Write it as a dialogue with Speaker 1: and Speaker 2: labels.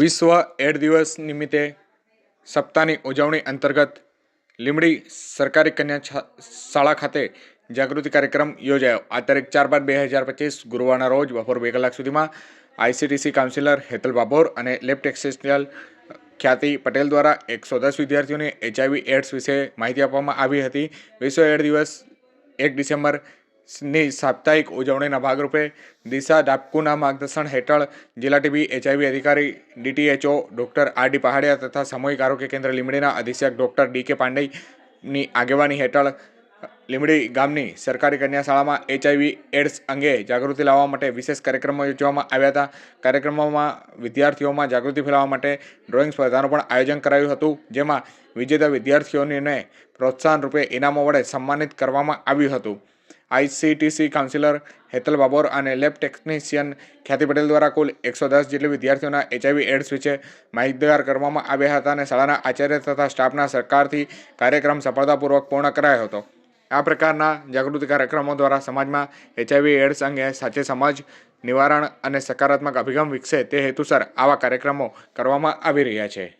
Speaker 1: વિશ્વ એડ દિવસ નિમિત્તે સપ્તાહની ઉજવણી અંતર્ગત લીમડી સરકારી કન્યા શાળા ખાતે જાગૃતિ કાર્યક્રમ યોજાયો. આ તારીખ ચાર બાર બે હજાર પચીસ ગુરુવારના રોજ બપોર બે કલાક સુધીમાં આઈસીટીસી કાઉન્સિલર હેતલ બાબોર અને લેબ ટેક્સેશનિયલ ખ્યાતિ પટેલ દ્વારા એકસો દસ વિદ્યાર્થીઓને એચઆઈવી એડ્સ વિશે માહિતી આપવામાં આવી હતી. વિશ્વ એડ દિવસ એક ડિસેમ્બર ની સાપ્તાહિક ઉજવણીના ભાગરૂપે દિશા ડાપકુના માર્ગદર્શન હેઠળ જિલ્લા ટીબી, એચઆઈવી અધિકારી, DTHO doctor R D Pahadiya તથા સામૂહિક આરોગ્ય કેન્દ્ર લીમડીના અધિક્ષક ડોક્ટર ડી કે પાંડેની આગેવાની હેઠળ લીમડી ગામની સરકારી કન્યા શાળામાં એચઆઈવી એડ્સ અંગે જાગૃતિ લાવવા માટે વિશેષ કાર્યક્રમો યોજવામાં આવ્યા હતા. કાર્યક્રમોમાં વિદ્યાર્થીઓમાં જાગૃતિ ફેલાવવા માટે ડ્રોઈંગ સ્પર્ધાનું પણ આયોજન કરાયું હતું, જેમાં વિજેતા વિદ્યાર્થીઓને પ્રોત્સાહન રૂપે ઇનામો વડે સન્માનિત કરવામાં આવ્યું હતું. આઈસીટીસી કાઉન્સિલર હેતલ બાબોર અને લેબ ટેકનિશિયન ખ્યાતિ પટેલ દ્વારા કુલ એકસો દસ જેટલી વિદ્યાર્થીઓના એચઆઈવી એડ્સ વિશે માહિતગાર કરવામાં આવ્યા હતા અને શાળાના આચાર્ય તથા સ્ટાફના સરકારથી કાર્યક્રમ સફળતાપૂર્વક પૂર્ણ કરાયો હતો. આ પ્રકારના જાગૃતિ કાર્યક્રમો દ્વારા સમાજમાં એચઆઈવી એડ્સ અંગે સાચે સમાજ નિવારણ અને સકારાત્મક અભિગમ વિકસે તે હેતુસર આવા કાર્યક્રમો કરવામાં આવી રહ્યા છે.